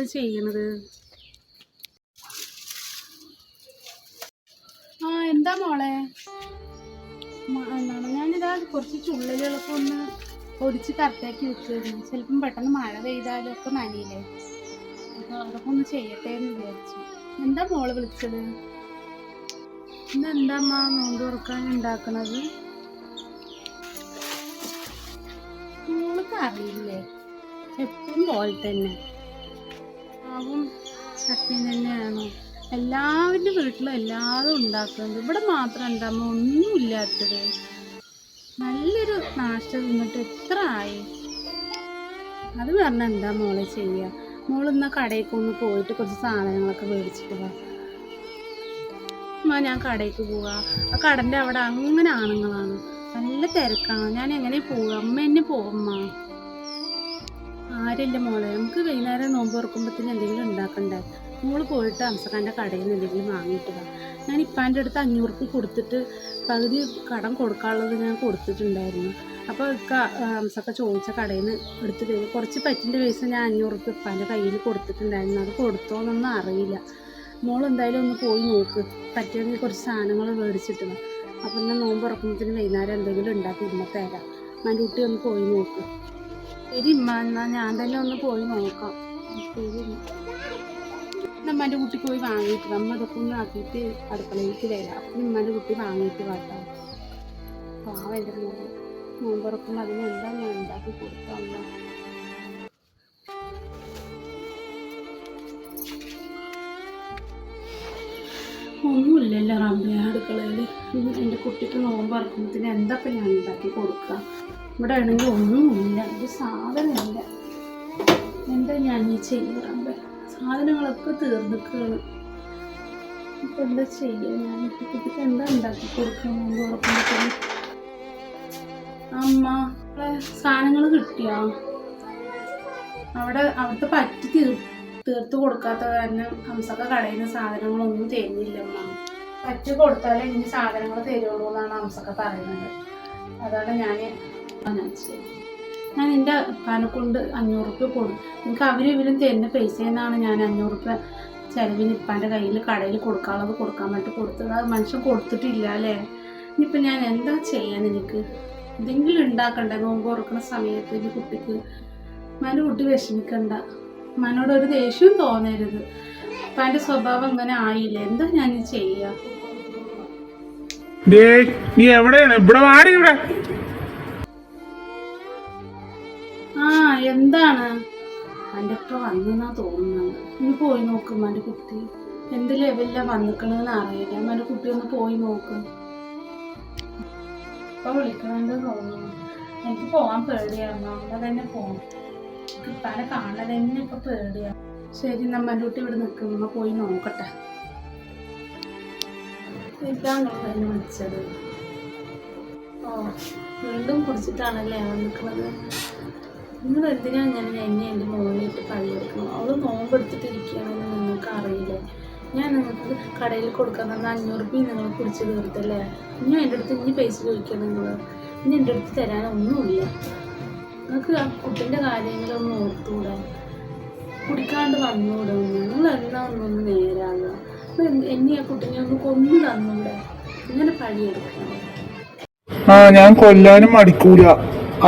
എന്താ ചെയ്യണത്? ആ എന്താ മോളെ? എന്താണ്? ഞാനിതാ കുറച്ച് ചുള്ളലുകളൊക്കെ ഒന്ന് പൊടിച്ച് കറക്റ്റാക്കി വെച്ചിരുന്നു ചിലപ്പം പെട്ടെന്ന് മഴ പെയ്താലും ഒക്കെ നനയില്ലേ? അപ്പോൾ അതൊക്കെ ഒന്ന് ചെയ്യട്ടെ എന്ന് വിചാരിച്ചു. എന്താ മോൾ വിളിച്ചത്? ഇന്നെന്താ അമ്മ നോമ്പ് തുറക്കാൻ ഉണ്ടാക്കണത്? മോൾക്ക് അറിയില്ലേ? എപ്പോഴും പോലെ തന്നെ. മാവും ചട്നി തന്നെയാണ്? എല്ലാവരുടെ വീട്ടിലും എല്ലാതും ഉണ്ടാക്കുന്നുണ്ട്. ഇവിടെ മാത്രം അമ്മ ഒന്നുമില്ലാത്തത് നല്ലൊരു നാശം തിന്നിട്ട് എത്ര ആയി? അത് പറഞ്ഞാൽ എന്താ മോളെ ചെയ്യുക മോളിന്ന് കടയിലേക്ക് ഒന്ന് പോയിട്ട് കുറച്ച് സാധനങ്ങളൊക്കെ മേടിച്ചിട്ട് വാ. ഞാൻ കടയിലേക്ക് പോവാ. ആ കടന്റെ അവിടെ അങ്ങനെ ആണുങ്ങളാണ്. നല്ല തിരക്കാണ്. ഞാൻ എങ്ങനെ പോവുക? അമ്മ എന്നെ പോവമ്മ ആരില്ല മോളെ? നമുക്ക് വൈകുന്നേരം നോമ്പ് തുറക്കുമ്പോഴത്തേന് എന്തെങ്കിലും ഉണ്ടാക്കണ്ടേ? മോൾ പോയിട്ട് അംസക്കാന്റെ കടയിൽ നിന്ന് എന്തെങ്കിലും വാങ്ങിയിട്ട് വാ. ഞാൻ ഇപ്പാന്റെ അടുത്ത് അഞ്ഞൂറ് കൊടുത്തിട്ട് പകുതി കടം കൊടുക്കാനുള്ളത് ഞാൻ കൊടുത്തിട്ടുണ്ടായിരുന്നു. അപ്പോൾ ഇക്ക അംസക്ക ചോദിച്ച കടയിൽ നിന്ന് എടുത്ത് തരും. കുറച്ച് പറ്റിന്റെ പൈസ ഞാൻ അഞ്ഞൂറ് റുപ്യ ഇപ്പാന്റെ കയ്യിൽ കൊടുത്തിട്ടുണ്ടായിരുന്നു. അത് കൊടുത്തോന്നൊന്നും അറിയില്ല. മോൾ എന്തായാലും ഒന്ന് പോയി നോക്ക്. പറ്റുമെങ്കിൽ കുറച്ച് സാധനങ്ങൾ മേടിച്ചിട്ട് വാ. അപ്പം എന്നാൽ നോമ്പ് തുറക്കുമ്പോഴത്തേന് വൈകുന്നേരം എന്തെങ്കിലും ഉണ്ടാക്കി ഇന്നത്തെ തരാം. മനുട്ടി ഒന്ന് പോയി നോക്ക്. ശരി ഞാൻ തന്നെ ഒന്ന് പോയി നോക്കാം. ശരി കുട്ടി പോയി വാങ്ങിയിട്ട് നമ്മ അതൊക്കെ ഒന്ന് ആക്കിയിട്ട് അടുക്കളയിലേക്ക് വരാം. അപ്പം കുട്ടി വാങ്ങിയിട്ട് വാട്ടോ പാവം എന്റെ മോൾ നോമ്പ് തുറക്കുമ്പോൾ അതിന് എന്താ ഞാൻ ഉണ്ടാക്കി കൊടുക്കാം ഒന്നുമില്ലല്ലോ റബ്ബെ അടുക്കളയിൽ എന്റെ കുട്ടിക്ക് നോമ്പ് ഇറക്കുമ്പോഴത്തേന് എന്താ ഞാൻ ഉണ്ടാക്കി കൊടുക്കുക? ഇവിടെ ആണെങ്കിൽ ഒന്നുമില്ല. ഒരു സാധനമില്ല. എന്താ ഞാൻ ഈ ചെയ്യാറുണ്ട് സാധനങ്ങളൊക്കെ തീർന്നിക്കുകയാണ് ഇപ്പം എന്താ ചെയ്യുക ഞാൻ കുട്ടിക്ക് എന്താ ഉണ്ടാക്കി കൊടുക്കാൻ തുറക്കുമ്പോഴത്തേന് അമ്മ സാധനങ്ങൾ കിട്ടിയോ? അവിടെ അവിടുത്തെ പറ്റി തീർ തീർത്ത് കൊടുക്കാത്ത കാരണം ഹംസക്ക കടയിൽ നിന്ന് സാധനങ്ങളൊന്നും തരുന്നില്ലമ്മ. പറ്റി കൊടുത്താലേ ഇനി സാധനങ്ങൾ തരുള്ളൂ എന്നാണ് ഹംസക്ക പറയുന്നത്. അതാണ് ഞാൻ ശരി ഞാൻ എന്റെ കൊണ്ട് അഞ്ഞൂറ് റുപ്യ കൊടുക്കും എനിക്ക് അവരും ഇവരും തരുന്ന പൈസയിൽ ഞാൻ അഞ്ഞൂറ് റുപ്യ ചിലവിന് ഇപ്പാന്റെ കയ്യിൽ കടയിൽ കൊടുക്കാനുള്ളത് കൊടുക്കാൻ വേണ്ടി കൊടുത്തത്. അത് മനുഷ്യൻ കൊടുത്തിട്ടില്ല അല്ലേ? ഇനിയിപ്പോൾ ഞാൻ എന്താ ചെയ്യാൻ എനിക്ക്? എന്തെങ്കിലും ഉണ്ടാക്കണ്ടേ? നോമ്പ് തുറക്കുന്ന സമയത്ത് ഈ കുട്ടിക്ക്. മനു കുട്ടി വിഷമിക്കണ്ട. മനോട് ഒരു ദേഷ്യവും തോന്നരുത്. അപ്പം എന്റെ സ്വഭാവം അങ്ങനെ ആയില്ല. എന്താ ഞാൻ ചെയ്യുക നീ എവിടെയാണ്? ഇവിടെ വാടി ഇവിടെ. എന്താണ്? എന്റെ ഇപ്പം വന്നെന്നാ തോന്നുന്നത്. നീ പോയി നോക്കും എന്റെ കുട്ടി. എന്ത് ലെവലിലാണ് വന്നിക്കണെന്ന് അറിയില്ല. എന്റെ കുട്ടി ഒന്ന് പോയി നോക്കും. ഇപ്പം വിളിക്കണമെന്ന് തോന്നുന്നു. എനിക്ക് പോകാൻ പേടിയാണ് അവിടെ തന്നെ പോകണം ഇപ്പാനെ കാണാൻ തന്നെ ഇപ്പം പേടിയാണ് ശരി നമ്മന്റെ കുട്ടി ഇവിടെ നിൽക്കും നമ്മ പോയി നോക്കട്ടെ. ഇതാണ് എന്നെ വിളിച്ചത്? ഓ വീണ്ടും കുടിച്ചിട്ടാണല്ലേ വന്നിക്കുന്നത് നിങ്ങൾ എന്തിനാ അങ്ങനെ എന്നെ എന്റെ മോനിട്ട് പഴിയെടുക്കണം അവൾ നോമ്പെടുത്തിട്ടിരിക്കുകയാണെന്ന് നിങ്ങൾക്ക് അറിയില്ലേ ഞാൻ നിങ്ങൾക്ക് കടയിൽ കൊടുക്കാൻ തന്ന അഞ്ഞൂറ് രൂപ നിങ്ങൾ കുടിച്ച് തീർത്തല്ലേ? ഇനി എന്റെ അടുത്ത് ഇനി പൈസ ചോദിക്കണം നിങ്ങൾ ഇനി എന്റെ അടുത്ത് തരാനൊന്നുമില്ല നിങ്ങൾക്ക് ആ കുട്ടിന്റെ കാര്യങ്ങളൊന്നും ഓർത്തുകൂടെ കുടിക്കാണ്ട് വന്നുകൂടെ ഒന്ന്. നിങ്ങൾ എന്നാ ഒന്നൊന്ന് നേരാകുക എന്നെ ആ കുട്ടിനെ ഒന്ന് കൊന്നു തന്നൂടെ. ഇങ്ങനെ പഴിയെടുക്കണം ആ ഞാൻ കൊല്ലാനും മടിക്കൂല.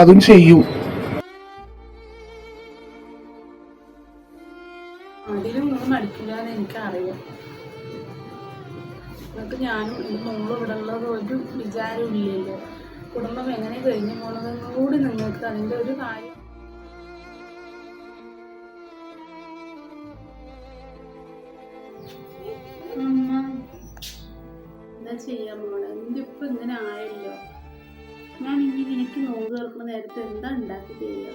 അതും ചെയ്യും. അതിലും മടിക്കില്ല എന്ന് എനിക്കറിയാം. എന്നിട്ട് ഞാനും എന്റെ മോളും ഇവിടെ ഉള്ളത് ഒരു വിചാരവും ഇല്ലല്ലോ കുടുംബം എങ്ങനെ കഴിഞ്ഞു പോണതെന്നും കൂടി നിങ്ങൾക്ക് അതിന്റെ ഒരു കാര്യം അമ്മ എന്താ ചെയ്യാൻ മോളെ? എന്റെ ഇപ്പം ഇങ്ങനെ ആയല്ലോ? ഞാൻ ഇനി എനിക്ക് തുറക്കുന്ന നേരത്തെ എന്താ ഉണ്ടാക്കി തരിക?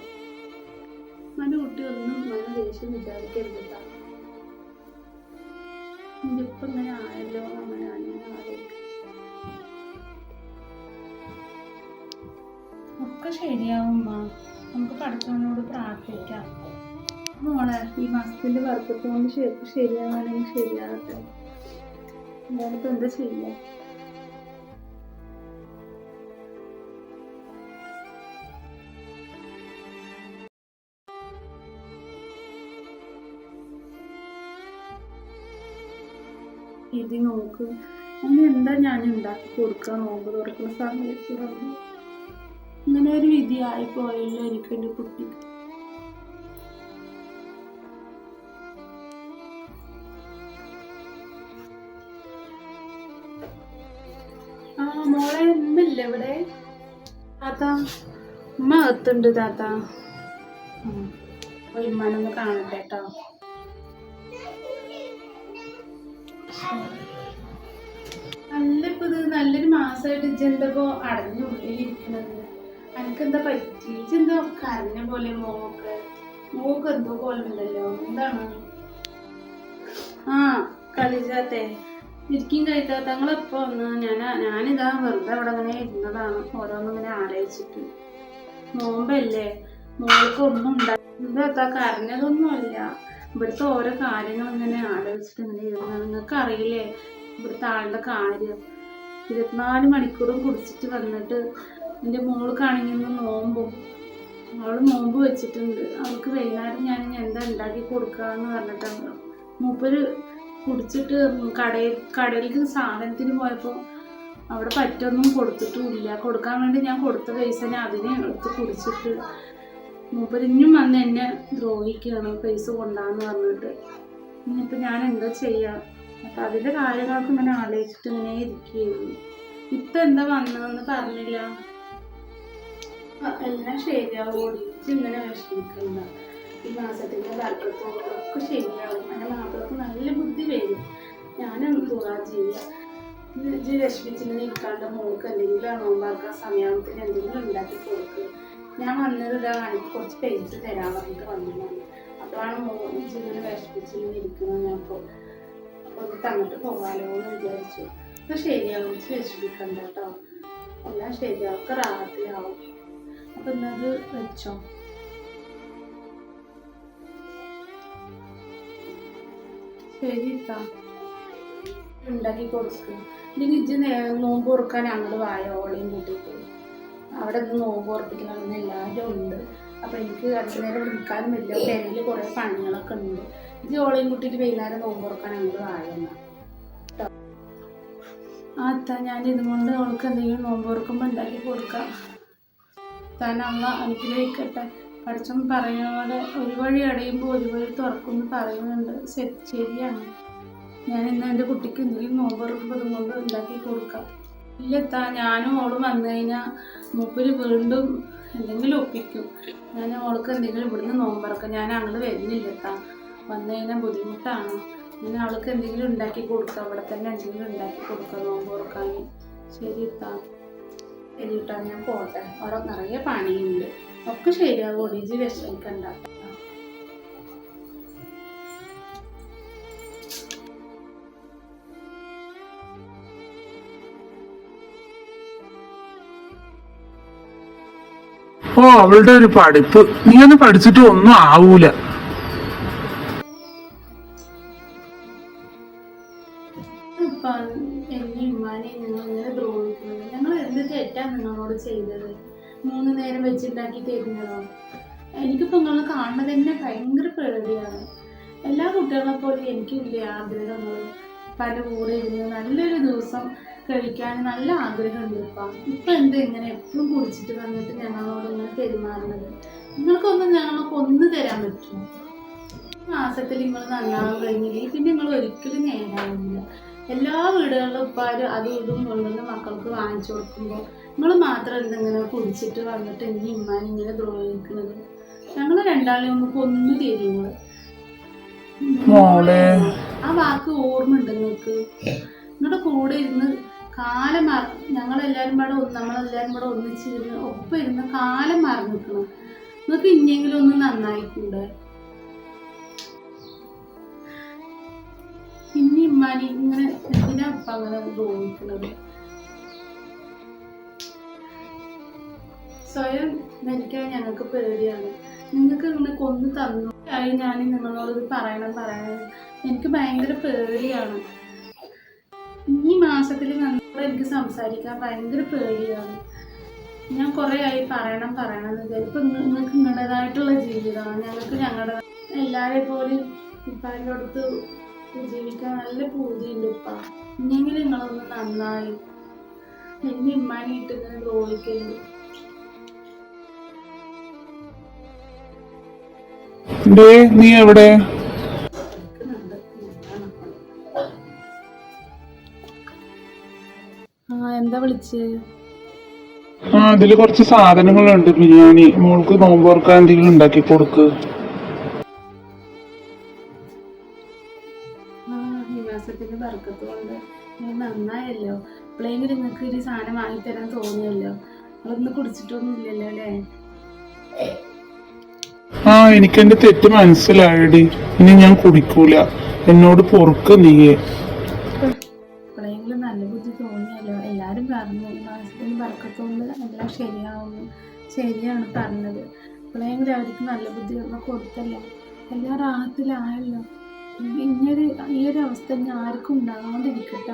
എന്റെ കുട്ടി ഒന്നും നല്ല ദേഷ്യം വിചാരിക്കരുത് കേട്ടോ ഇപ്പം ഇങ്ങനെ ആയല്ലോ അങ്ങനെ അങ്ങനെ ആലോചിക്കും. ഒക്കെ ശരിയാവും മാ നമുക്ക് പഠിച്ചവനോട് പ്രാർത്ഥിക്കാം. മോളെ ഈ മാസത്തിന്റെ വർക്കത്തോണ്ട് ശരിയാവാണെങ്കിൽ ശരിയാകട്ടെ. ഞാനിപ്പോ എന്താ ചെയ്യാ വിധി നോക്ക്. അങ്ങനെ എന്താ ഞാൻ ഉണ്ടാക്കി കൊടുക്കുക നോമ്പ് തുറക്കുന്ന സമയത്ത് പറഞ്ഞു. ഇങ്ങനെ ഒരു വിധിയായി പോയല്ലോ എനിക്ക് എന്റെ കുട്ടി. ആ മോളെ ഉമ്മയില്ലേ ഇവിടെ? താത്ത ഉമ്മ എത്തുണ്ട് താത്ത. ഉമ്മാനൊന്ന് കാണട്ടെ കേട്ടോ. നല്ല ഇപ്പൊ ഇത് നല്ലൊരു മാസമായിട്ട് ഇജെന്തപ്പോ അടഞ്ഞ ഉള്ളിലിരിക്കണത് എനിക്കെന്താ പറ്റി? ഇജെന്താ കരഞ്ഞ പോലെ മോക്ക്. മോക്ക് എന്തോ പോലെ ഉണ്ടല്ലോ. എന്താണ്? ആ കളിച്ചാത്തെ. ഇരിക്കും കഴിക്കാത്ത തങ്ങളെപ്പോ വന്ന് ഞാൻ ഞാനിതാ വെറുതെ അവിടെ അങ്ങനെ ഇരുന്നതാണ്. ഓരോന്നും ഇങ്ങനെ ആലോചിച്ചിട്ട്. നോമ്പല്ലേ? മോൾക്ക് ഉണ്ടായി എന്താ കരഞ്ഞതൊന്നുമല്ല. ഇവിടുത്തെ ഓരോ കാര്യങ്ങൾ ഇങ്ങനെ ആലോചിച്ചിട്ട് ഇങ്ങനെ ഇരുന്നത് നിങ്ങൾക്ക് അറിയില്ലേ? ഇവിടുത്തെ ആളുടെ കാര്യം. ഇരുപത്തിനാല് മണിക്കൂറും കുടിച്ചിട്ട് വന്നിട്ട് എന്റെ മോൾക്കാണെങ്കിൽ നോമ്പും. അവൾ നോമ്പ് വെച്ചിട്ടുണ്ട്. അവൾക്ക് വൈകുന്നേരം ഞാൻ എന്താ ഉണ്ടാക്കി കൊടുക്കാന്ന് പറഞ്ഞിട്ടാണ് മൂപ്പര് കുടിച്ചിട്ട് കടയിൽ കടയിലേക്ക് സാധനത്തിന് പോയപ്പോൾ അവിടെ പറ്റൊന്നും കൊടുത്തിട്ടുമില്ല കൊടുക്കാൻ വേണ്ടി ഞാൻ കൊടുത്ത പൈസ ഞാൻ അതിനെ എടുത്ത് കുടിച്ചിട്ട് മൂപ്പരിഞ്ഞും വന്ന് എന്നെ ദ്രോഹിക്കുകയാണ് പൈസ കൊണ്ടാന്ന് പറഞ്ഞിട്ട്. ഇനിയിപ്പോൾ ഞാൻ എന്താ ചെയ്യുക അപ്പം അതിന്റെ കാര്യങ്ങളൊക്കെ ഇങ്ങനെ ആലോചിച്ചിട്ട് ഇങ്ങനെ ഇരിക്കുകയായിരുന്നു. ഇപ്പം എന്താ വന്നതെന്ന് പറഞ്ഞില്ല. എല്ലാം ശരിയാവും. ഓടിച്ച് ഇങ്ങനെ വിഷമിക്കണ്ട. ഈ മാസത്തിന്റെ വർക്കത്തോടൊക്കെ ശരിയാവും. എന്റെ മാപ്പിളക്ക് നല്ല ബുദ്ധി വരും. ഞാനൊന്ന് ദുവാ ചെയ്യുക വിഷമിച്ചിങ്ങനെ ഇരിക്കാണ്ട് മോൾക്ക് എന്തെങ്കിലും നോമ്പാക്കാൻ സമയത്തിന് എന്തെങ്കിലും ഉണ്ടാക്കി കൊടുക്കുക ഞാൻ വന്നത് ഇതാ എനിക്ക് കുറച്ച് പൈസ തരാൻ പറഞ്ഞിട്ട് വന്നതാണ്. അപ്പോഴാണ് മോൻ ഇങ്ങനെ വിഷമിച്ചിങ്ങനെ ഇരിക്കുന്നത്. ഞാൻ ഇപ്പോൾ അപ്പോൾ ഇത് തന്നിട്ട് പോകാലോ എന്ന് വിചാരിച്ചു. അപ്പോൾ ശരിയാവും വിഷമിക്കണ്ട കേട്ടോ. എല്ലാം ശരിയാവും ഒക്കെ റാത്തിയാവും അപ്പൊ ഇന്നത് വെച്ചോ. ശരി. ഉണ്ടാക്കി കൊടുക്കും. ഇല്ലെങ്കിൽ ഇജ്ജ് നോമ്പ് കൊടുക്കാൻ അങ്ങോട്ട് വായ? ഓളയും കൂട്ടിയിട്ട്. അവിടെ നിന്ന് നോമ്പ് ഉറപ്പിക്കണമെന്ന് എല്ലാവരും ഉണ്ട്. അപ്പൊ എനിക്ക് അടുത്ത നേരം ഇവിടെ നിൽക്കാനും പെരയിൽ കുറേ പണികളൊക്കെ ഉണ്ട്. ഇത് ഓളയും കൂട്ടിയിട്ട് വൈകുന്നേരം നോമ്പ് ഉറക്കാൻ ഞങ്ങൾ ആ അത്ത ഞാൻ ഇതുകൊണ്ട് അവൾക്ക് എന്തെങ്കിലും നോമ്പ് ഉറക്കുമ്പോൾ ഉണ്ടാക്കി കൊടുക്കാം. താൻ അമ്മ അനുഗ്രഹിക്കട്ടെ. പഠിച്ചം പറയുന്ന പോലെ ഒരു വഴി അടയുമ്പോൾ ഒരു വഴി തുറക്കുമെന്ന് പറയുന്നുണ്ട്. ശരി ശരിയാണ്. ഞാൻ ഇന്ന് എന്റെ കുട്ടിക്ക് എന്തെങ്കിലും നോമ്പ് ഉറക്കുമ്പോൾ ഇതുകൊണ്ട് ഉണ്ടാക്കി കൊടുക്കാം. ഇല്ലെത്താ ഞാനും ഓളും വന്നു കഴിഞ്ഞാൽ മൂപ്പര് വീണ്ടും എന്തെങ്കിലും ഒപ്പിക്കും. ഞാൻ ഓൾക്ക് എന്തെങ്കിലും ഇവിടുന്ന് നോമ്പറക്കാം. ഞാൻ അങ്ങോട്ട് വരുന്നില്ലെത്താ. വന്നു കഴിഞ്ഞാൽ ബുദ്ധിമുട്ടാണ്. ഞാൻ അവൾക്ക് എന്തെങ്കിലും ഉണ്ടാക്കി കൊടുക്കാം. അവിടെ തന്നെ എന്തെങ്കിലും ഉണ്ടാക്കി കൊടുക്കാം. നോമ്പ് ഓർക്കാൻ ശരി എത്താ ശരിട്ടാ ഞാൻ പോട്ടെ. അവിടെ നിറയെ പണിയുണ്ട്. ഒക്കെ ശരിയാവും? ഒടിജി വിഷമിക്കണ്ട. ഓ അവളുടെ ഒരു പഠിപ്പ്. നീ ഒന്ന് പഠിച്ചിട്ട് ഒന്നും ആവൂല. ചെയ്തത്? മൂന്ന് നേരം വെച്ചുണ്ടാക്കി തരുന്നതോ? എനിക്കിപ്പോ നിങ്ങൾ കാണുന്നത് തന്നെ ഭയങ്കര പേടിയാണ്. എല്ലാ കുട്ടികളെ പോലും എനിക്കില്ല ആഗ്രഹങ്ങൾ. പല കൂടെ ഇരുന്ന് നല്ലൊരു ദിവസം കഴിക്കാൻ നല്ല ആഗ്രഹമുണ്ട് ഇപ്പം ഇപ്പം എന്താ ഇങ്ങനെ എപ്പോഴും കുടിച്ചിട്ട് വന്നിട്ട് ഞങ്ങളോട് ഇങ്ങനെ പെരുമാറുന്നത്? നിങ്ങൾക്കൊന്നും ഞങ്ങൾക്ക് ഒന്ന് തരാൻ പറ്റുമോ? മാസത്തിൽ നിങ്ങൾ നന്നാവാൻ കഴിഞ്ഞില്ലെങ്കിൽ പിന്നെ നിങ്ങൾ ഒരിക്കലും നേടാവുന്നില്ല എല്ലാ വീടുകളിലും ഉപ്പാരും അതും ഇതും കൊണ്ടുവന്ന് മക്കൾക്ക് വാങ്ങിച്ചു കൊടുക്കുമ്പോൾ നിങ്ങൾ മാത്രം എന്തെങ്കിലും കുടിച്ചിട്ട് വന്നിട്ട് ഇനി ഇമ്മാൻ ഇങ്ങനെ ദ്രോഹിക്കുന്നത്? ഞങ്ങൾ രണ്ടാളെയും ഒന്ന് കൊന്നു തരുന്നത് ആ വാക്ക് ഓർമ്മ ഉണ്ട് നിങ്ങൾക്ക്? നിങ്ങളുടെ കൂടെ ഇരുന്ന് കാലം മറ ഞങ്ങളെല്ലാവരും കൂടെ ഒന്ന് നമ്മളെല്ലാവരും കൂടെ ഒന്നിച്ചിരുന്ന് ഒപ്പം ഇരുന്ന് കാലം മാറി നിൽക്കണം. നിങ്ങൾക്ക് ഇനിയെങ്കിലും ഒന്ന് നന്നായിട്ടുണ്ട്. ഇനി ഇമ്മാനി ഇങ്ങനെ എന്തിനാ അപ്പം അങ്ങനെ തോന്നിക്കുന്നത് സ്വയം മരിക്കാൻ ഞങ്ങൾക്ക് പേടിയാണ്. നിങ്ങൾക്ക് ഇങ്ങനെ കൊന്നു തന്നു. ആയി ഞാൻ നിങ്ങളോട് പറയണം പറയണം. എനിക്ക് ഭയങ്കര പേടിയാണ്. ഈ മാസത്തിൽ നമ്മൾ എനിക്ക് സംസാരിക്കാൻ ഭയങ്കര പേടിയാണ്. ഞാൻ കുറേ ആയി പറയണം പറയണം എന്ന് ഇപ്പം നിങ്ങൾക്ക് നിങ്ങളുടേതായിട്ടുള്ള ജീവിതമാണ്. ഞങ്ങൾക്ക് ഞങ്ങളുടെ എല്ലാവരെ പോലും ഇപ്പടുത്ത് ജീവിക്കാൻ നല്ല പൂതിയുണ്ട് ഉപ്പ. ഇനിയെങ്കിലും നിങ്ങളൊന്ന് നന്നായി. എന്നെ ഇമ്മാനിട്ട് ഇങ്ങനെ ദ്രോഹിക്കരുത്. നീ എവിടെ? എന്താ വിളിച്ചേ? ആ അതിൽ കുറച്ച് സാധനങ്ങളുണ്ട് ബിരിയാണി. മോൾക്ക് നോമ്പ് തുറക്കാൻ എന്തെങ്കിലും ഉണ്ടാക്കി കൊടുക്ക്. നിവാസത്തിന്റെ കൊണ്ട് നന്നായല്ലോ. എപ്പോഴെങ്കിലും നിങ്ങൾക്ക് ഒരു സാധനം വാങ്ങിത്തരാൻ തോന്നിയല്ലോ. അതൊന്നും കുടിച്ചിട്ടൊന്നും ഇല്ലല്ലോ അല്ലേ? ആ എനിക്ക് എന്റെ തെറ്റ് മനസ്സിലായടി. ഇനി ഞാൻ കുടിക്കൂല. എന്നോട് പൊറുക്ക് നീയെ. എല്ലാം ശരിയാവുന്നു. ശരിയാണ് പറഞ്ഞത്. അപ്പോഴെങ്കിലും അവർക്ക് നല്ല ബുദ്ധി ഒന്ന് കൊടുത്തല്ലോ. എല്ലാ റാഹത്തിലായല്ലോ. ഇങ്ങനൊരു ഈ ഒരു അവസ്ഥ ഇനി ആർക്കും ഉണ്ടാകാണ്ടിരിക്കട്ടെ